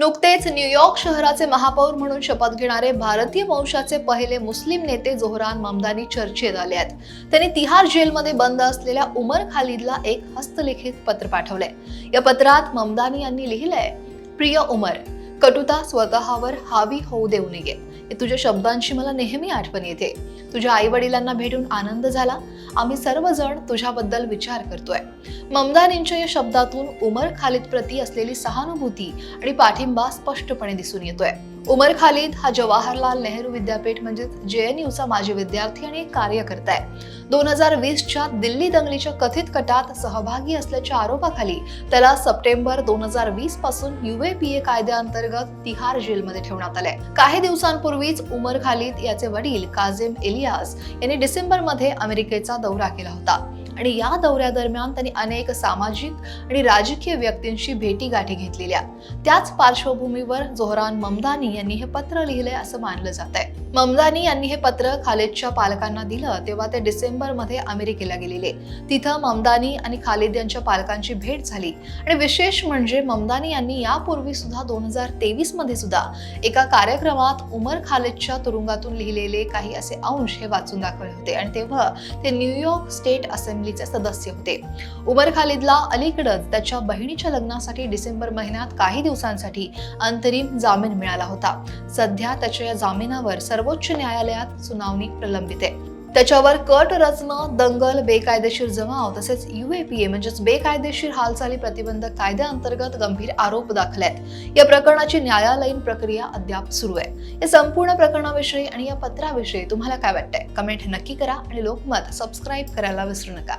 नुकतेच न्यूयॉर्क शहराचे महापौर म्हणून शपथ घेणारे भारतीय वंशाचे पहिले मुस्लिम नेते जोहरान ममदानी चर्चेत आले आहेत. त्यांनी तिहार जेलमध्ये बंद असलेल्या उमर खालिदला एक हस्तलिखित पत्र पाठवलंय. या पत्रात ममदानी यांनी लिहिलंय प्रिय उमर कटुता स्वतःवर हावी होऊ देऊ नये. हे तुझ्या शब्दांची मला नेहमी आठवण येते. तुझ्या आई वडिलांना भेटून आनंद झाला. आम्ही सर्वजण तुझ्याबद्दल विचार करतोय. ममदानींच्या या शब्दातून उमर खालिद प्रती असलेली सहानुभूती आणि पाठिंबा स्पष्टपणे दिसून येतोय. उमर खालिद हा जवाहरलाल नेहरू विद्यापीठ म्हणजेच जे एन यूचा माजी विद्यार्थी आणि एक कार्यकर्ता आहे. दोन हजार वीसच्या दिल्ली दंगलीच्या कथित कटात सहभागी असल्याच्या आरोपाखाली त्याला सप्टेंबर दोन हजार वीसपासून युएपीए कायद्याअंतर्गत तिहार जेलमध्ये ठेवण्यात आलंय. काही दिवसांपूर्वीच उमर खालिद याचे वडील काझिम एलियास यांनी डिसेंबरमध्ये अमेरिकेचा दौरा केला होता. आणि या दौऱ्यादरम्यान त्यांनी अनेक सामाजिक आणि राजकीय व्यक्तींशी भेटीगाठी घेतलेल्या. त्याच पार्श्वभूमीवर जोहरान ममदानी यांनी हे पत्र लिहिले असं मानलं जात आहे. ममदानी यांनी हे पत्र खालिदच्या पालकांना दिलं तेव्हा ते डिसेंबरमध्ये अमेरिकेला गेलेले. तिथं ममदानी आणि खालिद यांच्या पालकांची भेट झाली. आणि विशेष म्हणजे ममदानी यांनी यापूर्वी सुद्धा दोन हजार तेवीसमध्ये सुद्धा एका कार्यक्रमात उमर खालिदच्या तुरुंगातून लिहिलेले काही असे अंश हे वाचून दाखवले होते. आणि तेव्हा ते न्यूयॉर्क स्टेट असेंब्लीचे सदस्य होते. उमर खालिदला अलीकडच त्याच्या बहिणीच्या लग्नासाठी डिसेंबर महिन्यात काही दिवसांसाठी अंतरिम जामीन मिळाला होता. सध्या त्याच्या या जामिनावर सर्वोच्च न्यायालयात सुनावणी प्रलंबित आहे. त्याच्यावर कट रचणं दंगल बेकायदेशीर जमाव तसेच युएपीए म्हणजेच बेकायदेशीर हालचाली प्रतिबंधक कायद्याअंतर्गत गंभीर आरोप दाखल आहेत. या प्रकरणाची न्यायालयीन प्रक्रिया अद्याप सुरू आहे. या संपूर्ण प्रकरणाविषयी आणि या पत्राविषयी तुम्हाला काय वाटतंय? कमेंट नक्की करा आणि लोकमत सबस्क्राईब करायला विसरू नका.